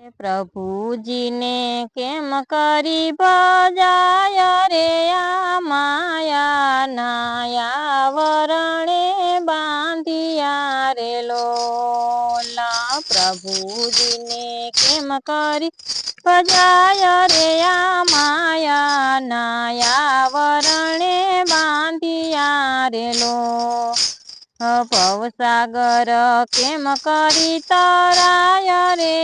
પ્રભુજીને કેમ કરી ભજાય રે આ માયા નાયા વરણે બાંધિયા રે લોલા? પ્રભુજીને કેમ કરી ભજાય ભવસાગર કેમ કરી તરાય રે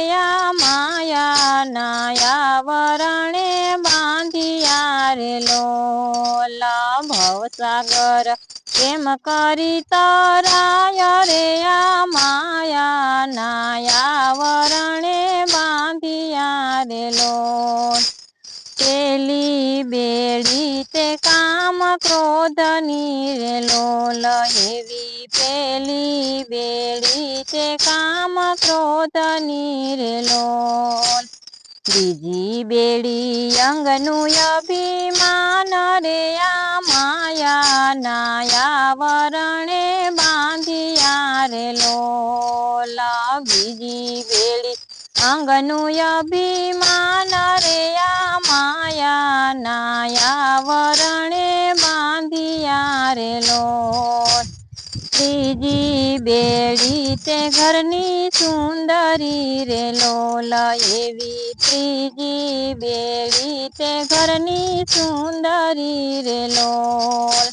માયા નાયા વરણે બાંધિયા રે? લોલા ભવસાગર કેમ કરી તરાય રે માયા નાયા વરણે બાંધિયા રે? લોલ, પેલી બેડી તે કામ ક્રોધની રે? લોલ એવી પેલી બેડી છે કામ ક્રોધની રે લોલ બીજી બેડી અંગનું અભિમાન રે આ માયા નાયા વરણે બાંધિયા રે લોલ. બીજી બેડી અંગનું અભિમાન રે આ માયા નાયા વરણે બાંધિયા રે લોલ. ત્રીજી બેડી તે ઘરની સુંદરી રે લોલા એવી. ત્રીજી બેડી તે ઘરની સુંદરી રે લોલ.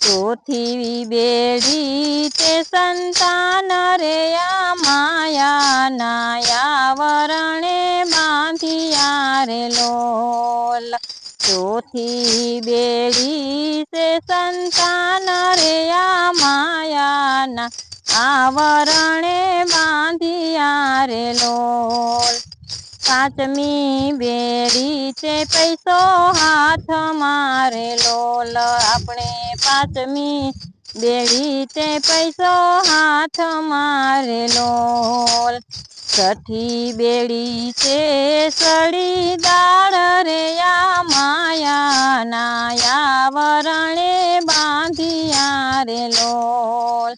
ચોથી બેડી તે સંતાન રે આ માયા નાયા વરણે બાંધિયા રે લોલ. ચોથી બેડી તે સંતાન રે આવરણે બાંધિયા રે લોલ. પાંચમી બેડી છે પૈસો હાથ મારે લોલ. આપણે પાંચમી બેડી તે પૈસો હાથ મારે લોલ. છઠ્ઠી બેડી છે સળી દાળ રે આ માયા નાયા વરણે બાંધિયા રે લોલ.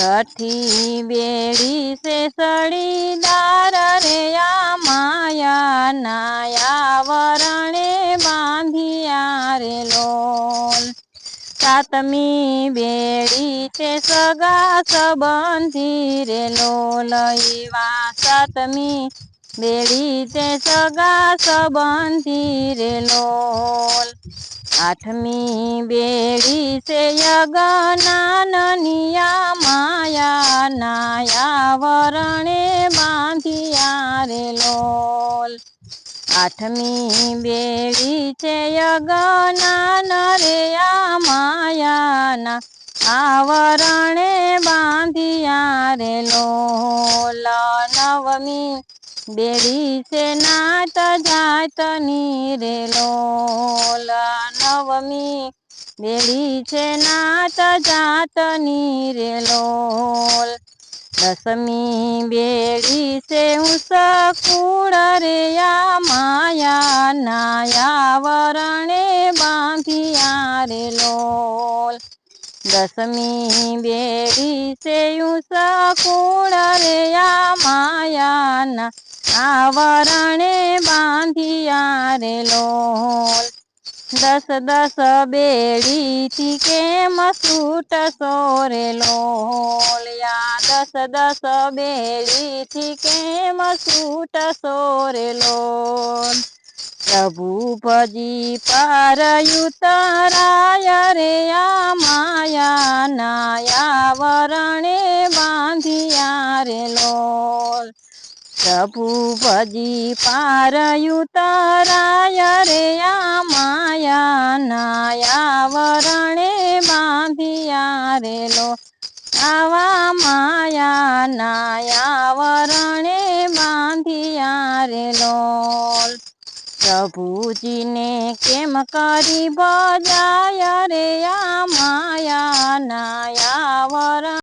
છઠ્ઠી બેડી સે સળી દાર રે આ માયા નાયા વરણે બાંધિયા રે લોલ. સાતમી બેડી તે સગા સંબંધી રે લોલ. એવા સાતમી બેડી તે સગા સંબંધી રે લોલ. આઠમી બેડી છે યગનાનનિયા માયા નાયા વરણે બાંધિયા રે લોલ. આઠમી બેડી છે યગના રે આ માયાના. આવરણે બાંધિયા રે લોલ. નવમી બેડી છે નાત જાતની રે લોલ. નવમી બેડી છે નાત જાતની રે લોલ દસમી બેડી છે ઉસકુળ રે આ માયા નાયા વરણે બાંધિયા રે લોલ દસમી બેડી છે ઉસકુળ રે માયા ના આવરણે બાંધિયા રે દસ દસ બેડીથી કેમ સૂટ સોરે લોલિયા દસ દસ બેડીથી કેમ સૂટ સોરે લોલ પ્રભુ ભજી પારયુતરાય રે આ માયા નાયા વરણે બાંધિયા રે લોલ પ્રભુ ભજી પારયુતરાય રે આ માયા નાયા વરણે બાંધિયા રે લો. આવા માયા નાયા વરણે બાંધિયા રે લોલ પ્રભુજીને કેમ કરી બજાય રે આ માયા નાયા વરણ